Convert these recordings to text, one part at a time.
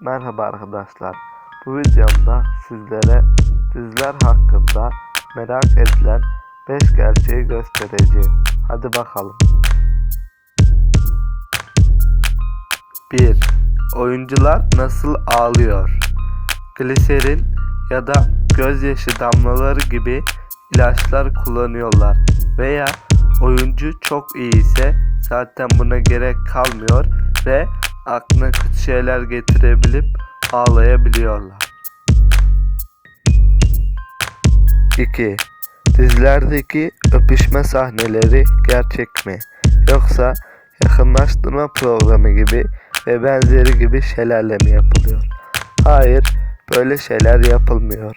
Merhaba arkadaşlar. Bu videomda sizlere diziler hakkında merak edilen 5 gerçeği göstereceğim. Hadi bakalım. 1. Oyuncular nasıl ağlıyor? Gliserin ya da gözyaşı damlaları gibi ilaçlar kullanıyorlar veya oyuncu çok iyi ise zaten buna gerek kalmıyor ve aklına kötü şeyler getirebilip ağlayabiliyorlar. 2. Dizilerdeki öpüşme sahneleri gerçek mi? Yoksa yakınlaştırma programı gibi ve benzeri gibi şeylerle mi yapılıyor? Hayır, böyle şeyler yapılmıyor.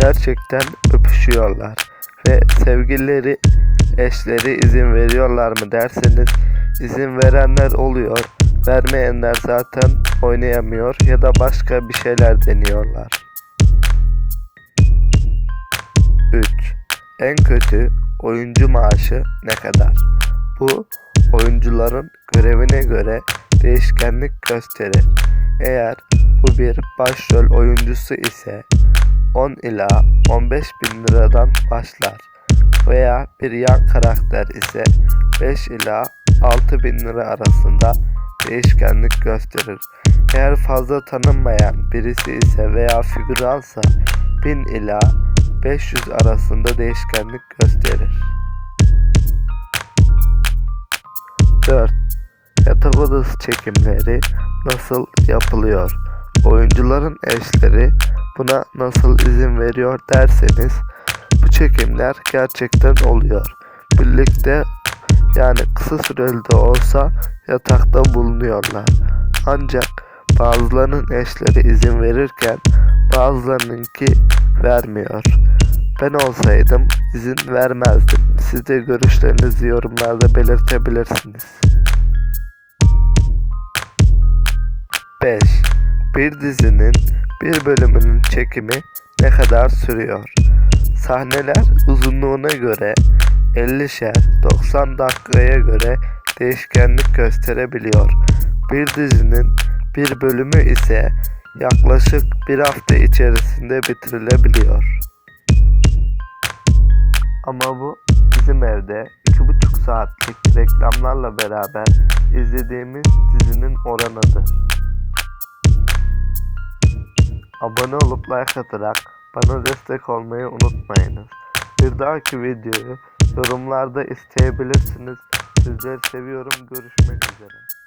Gerçekten öpüşüyorlar ve sevgilileri, eşleri izin veriyorlar mı derseniz izin verenler oluyor. Vermeyenler zaten oynayamıyor ya da başka bir şeyler deniyorlar. 3. En kötü oyuncu maaşı ne kadar? Bu oyuncuların görevine göre değişkenlik gösterir. Eğer bu bir başrol oyuncusu ise 10 ila 15 bin liradan başlar veya bir yan karakter ise 5 ila 6 bin lira arasında değişkenlik gösterir. Eğer fazla tanınmayan birisi ise veya figüransa 1000 ila 500 arasında değişkenlik gösterir. 4. Yatak odası çekimleri nasıl yapılıyor? Oyuncuların eşleri buna nasıl izin veriyor derseniz bu çekimler gerçekten oluyor. Birlikte yani kısa süreli de olsa yatakta bulunuyorlar. Ancak bazılarının eşleri izin verirken bazılarınınki vermiyor. Ben olsaydım izin vermezdim. Siz de görüşlerinizi yorumlarda belirtebilirsiniz. 5. Bir dizinin bir bölümünün çekimi ne kadar sürüyor? Sahneler uzunluğuna göre 50'şer 90 dakikaya göre değişkenlik gösterebiliyor. Bir dizinin bir bölümü ise yaklaşık bir hafta içerisinde bitirilebiliyor. Ama bu bizim evde 2,5 saatlik reklamlarla beraber izlediğimiz dizinin oranıdır. Abone olup like atarak bana destek olmayı unutmayınız. Bir dahaki videoyu yorumlarda isteyebilirsiniz. Sizleri seviyorum. Görüşmek üzere.